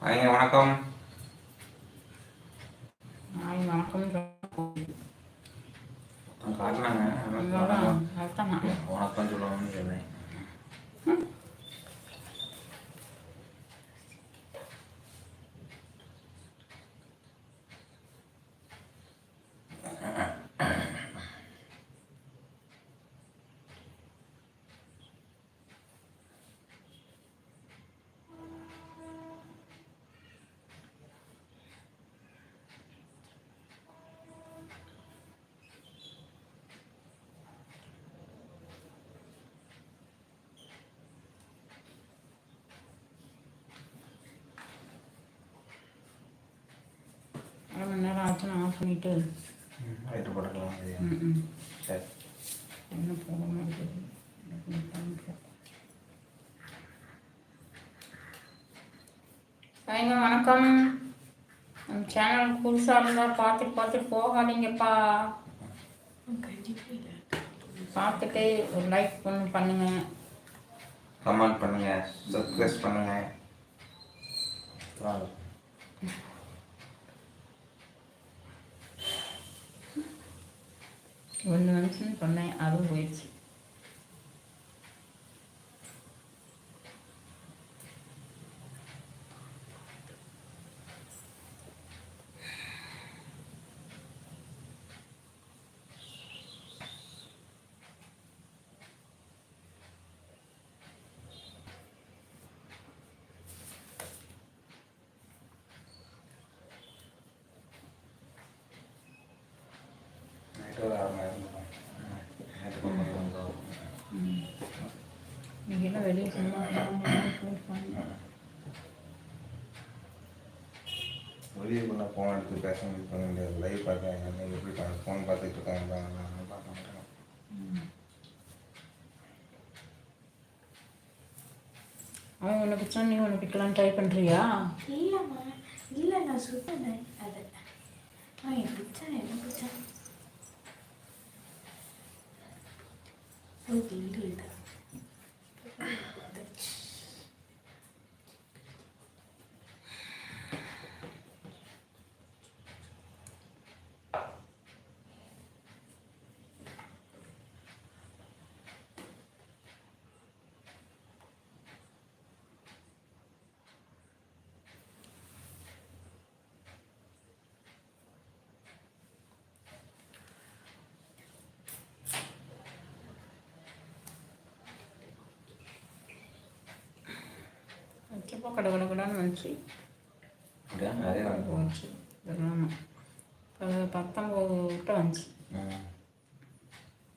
ஐயா வணக்கம். வணக்கம். காட்டினாங்க. வணக்கம். சொல்லணும்னு சொன்னேன் நான் ஆஃப் பண்ணிவிட்டு ரைட்டு போட்டுக்கலாம். சரி. என்ன போக மாட்டேங்குது என்ன பண்ணுறது ஐங்க வணக்கம். நம்ம சேனல் புதுசாக இருந்தால் பார்த்துட்டு பார்த்துட்டு போகாதீங்கப்பா. பார்த்துட்டு ஒரு லைக் பண்ணு பண்ணுங்க. கமெண்ட் பண்ணுங்க. சப்ஸ்கிரைப் பண்ணுங்க. છે પણ આવ્યો હોય છે நீங்கள் என்ன வெளியே வெளியே பண்ண? ஃபோன் எடுத்து பேச பண்ண முடியாது லைவ் பார்க்குறாங்க என்ன எப்படி ஃபோன் பார்த்துட்டு இருக்காங்க நான் பார்க்க மாட்டேன் அவன் ஒன்று பிடிச்சா நீ ஒன்று பிடிக்கலான்னு ட்ரை பண்ணுறியா இல்லைம்மா இல்லை நான் சுத்தனேன் அது ஆ பிடிச்சா என்ன பிடிச்சா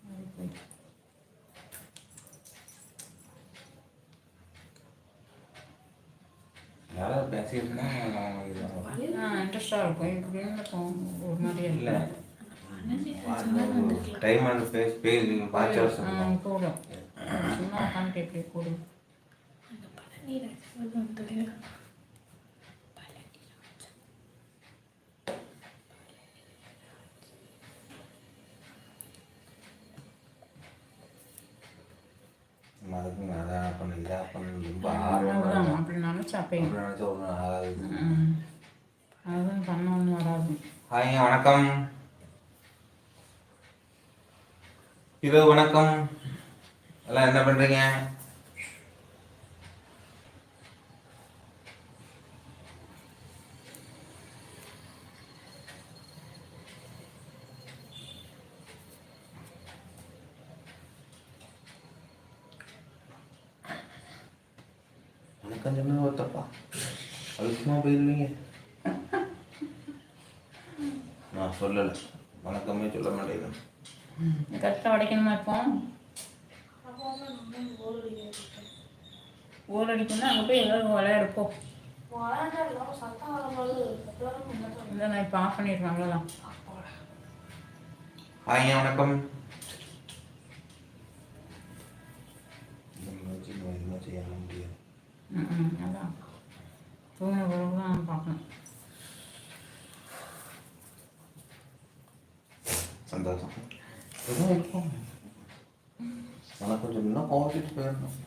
அது போயிடுச்சு. யாராவது பேசிட்டு இருந்தா நான் இது ஆ இன்ட்ரெஸ்டாக இருக்கும். ஒரு மாதிரியா இல்லை டைம் அண்ட் பேஸ் பேஸ் பார்த்து கூடும் சும்மா உட்காந்துட்டு எப்படி கூடும் அந்த பழனி ராஜா வந்து அதுக்கு நான் அதான் பண்ண இதாக பண்ண ரொம்ப அவ்வளவுதான் ஆர்வம் அப்படி நினச்சா அப்பயும் அப்படி நினச்சா ஒன்றும் ஆகாது ம். அதுவும் பண்ண ஒன்றும் வராது ஹாய் வணக்கம் ஹீரோ வணக்கம் எல்லாம் என்ன பண்றீங்க வணக்கம் சொன்னா ஒரு தப்பா அழுத்தமாக போயிருவீங்க. நான் சொல்லலை. வணக்கமே சொல்ல மாட்டேங்கிறேன் கரெக்டாக உடைக்கணுமா இப்போ? ஊர் அடிக்கணும்னா அங்கே போய் ஏதாவது விளையாடுப்போம் இல்லை நான் இப்போ ஆஃப் அவ்வளோதான் ஹாய் வணக்கம். செய்ய முடியாது அதான். தூங்கின பிறகு தான் பார்க்கணும் சந்தோஷம். எதுவும் இருக்கும் வணக்கம் சொன்னா கோவிச்சுட்டு போயிடணும்